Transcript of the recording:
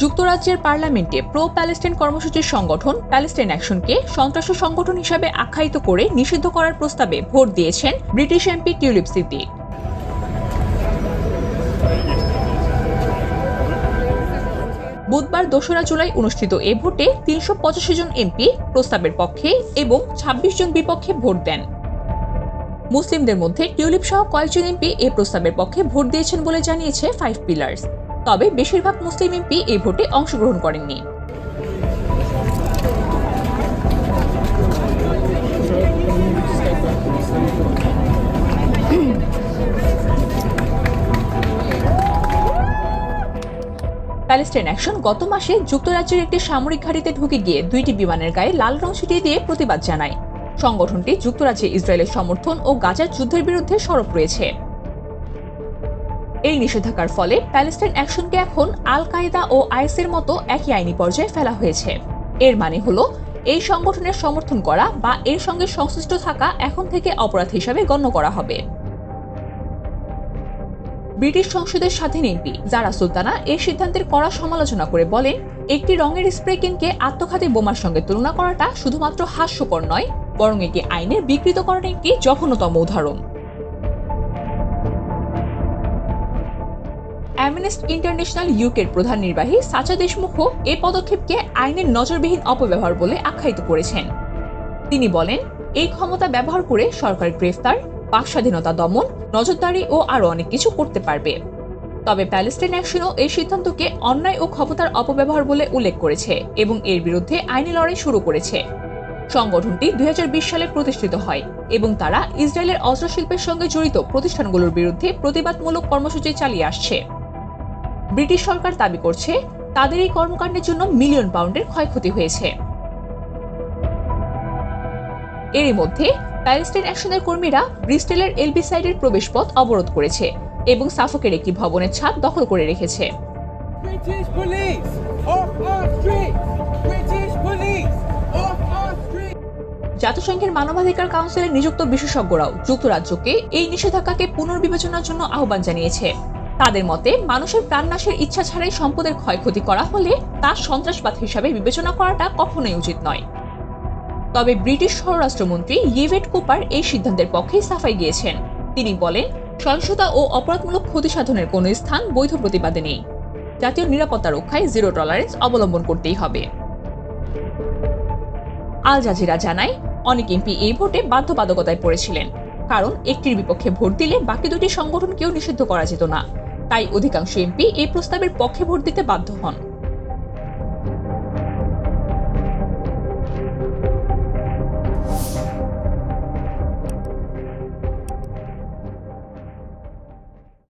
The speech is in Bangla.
যুক্তরাজ্যের পার্লামেন্টে প্রো প্যালেস্টাইন কর্মসূচির সংগঠন প্যালেস্টাইন অ্যাকশনকে সন্ত্রাসী সংগঠন হিসাবে আখ্যায়িত করে নিষিদ্ধ করার প্রস্তাবে ভোট দিয়েছেন ব্রিটিশ এমপি টিউলিপ সিদ্দিক। বুধবার দোসরা জুলাই অনুষ্ঠিত এ ভোটে তিনশো পঁচাশি জন এমপি প্রস্তাবের পক্ষে এবং ২৬ জন বিপক্ষে ভোট দেন। মুসলিমদের মধ্যে টিউলিপ সহ কয়েকজন এমপি এ প্রস্তাবের পক্ষে ভোট দিয়েছেন বলে জানিয়েছে ফাইভ পিলার্স তবে বেশিরভাগ মুসলিম এমপি এই ভোটে অংশগ্রহণ করেননি। প্যালেস্টাইন অ্যাকশন গত মাসে যুক্তরাজ্যের একটি সামরিক ঘাঁটিতে ঢুকে গিয়ে দুইটি বিমানের গায়ে লাল রং ছিটিয়ে দিয়ে প্রতিবাদ জানায়। সংগঠনটি যুক্তরাজ্যে ইসরায়েলের সমর্থন ও গাজার যুদ্ধের বিরুদ্ধে সরব রয়েছে। এই নিষেধাজ্ঞার ফলে প্যালেস্টাইন অ্যাকশনকে এখন আল কায়েদা ও আইএসের মতো একই আইনি পর্যায়ে ফেলা হয়েছে। এর মানে হলো, এই সংগঠনের সমর্থন করা বা এর সঙ্গে সংশ্লিষ্ট থাকা এখন থেকে অপরাধ হিসাবে গণ্য করা হবে। ব্রিটিশ সংসদের স্বাধীন এমপি জারা সুলতানা এই সিদ্ধান্তের কড়া সমালোচনা করে বলেন, একটি রঙের স্প্রে কিনকে আত্মঘাতী বোমার সঙ্গে তুলনা করাটা শুধুমাত্র হাস্যকর নয়, বরং এটি আইনের বিকৃতকরণের একটি জঘন্যতম উদাহরণ। অ্যামনেস্ট ইন্টারন্যাশনাল ইউকের প্রধান নির্বাহী সাচা দেশমুখও এ পদক্ষেপকে আইনের নজরবিহীন অপব্যবহার বলে আখ্যায়িত করেছেন। তিনি বলেন, এই ক্ষমতা ব্যবহার করে সরকার গ্রেফতার বাক স্বাধীনতা দমন, নজরদারি ও আরও অনেক কিছু করতে পারবে। তবে প্যালেস্টাইন অ্যাকশনও এই সিদ্ধান্তকে অন্যায় ও ক্ষমতার অপব্যবহার বলে উল্লেখ করেছে এবং এর বিরুদ্ধে আইনি লড়াই শুরু করেছে। সংগঠনটি দুই হাজার বিশ সালে প্রতিষ্ঠিত হয় এবং তারা ইসরায়েলের অস্ত্রশিল্পের সঙ্গে জড়িত প্রতিষ্ঠানগুলোর বিরুদ্ধে প্রতিবাদমূলক কর্মসূচি চালিয়ে আসছে। ব্রিটিশ সরকার দাবি করছে তাদের এই কর্মকাণ্ডের জন্য মিলিয়ন পাউন্ডের ক্ষয়ক্ষতি হয়েছে। এরই মধ্যে প্যালেস্টাইন অ্যাকশনের কর্মীরা ব্রিস্টেলের এলবি সাইডের প্রবেশপথ অবরোধ করেছে এবং সাফকের একটি ভবনের ছাদ দখল করে রেখেছে! জাতিসংঘের মানবাধিকার কাউন্সিলের নিযুক্ত বিশেষজ্ঞরাও যুক্তরাজ্যকে এই নিষেধাজ্ঞাকে পুনর্বিবেচনার জন্য আহ্বান জানিয়েছে। তাদের মতে, মানুষের প্রাণনাশের ইচ্ছা ছাড়াই সম্পদের ক্ষয়ক্ষতি করা হলে তা সন্ত্রাসবাদ হিসাবে বিবেচনা করাটা কখনোই উচিত নয়। তবে ব্রিটিশ স্বরাষ্ট্রমন্ত্রী ইয়েভেট কুপার এই সিদ্ধান্তের পক্ষে সাফাই গিয়েছেন। তিনি বলেন, সহিংসতা ও অপরাধমূলক ক্ষতি সাধনের কোনো স্থান বৈধ প্রতিবাদে নেই। জাতীয় নিরাপত্তা রক্ষায় জিরো টলারেন্স অবলম্বন করতেই হবে। আল জাজিরা জানায়, অনেক এমপি এই ভোটে বাধ্যবাধকতায় পড়েছিলেন। কারণ একটির বিপক্ষে ভোট দিলে বাকি দুটি সংগঠনকেও নিষিদ্ধ করা যেত না। তাই অধিকাংশ এমপি এই প্রস্তাবের পক্ষে ভোট দিতে বাধ্য হন।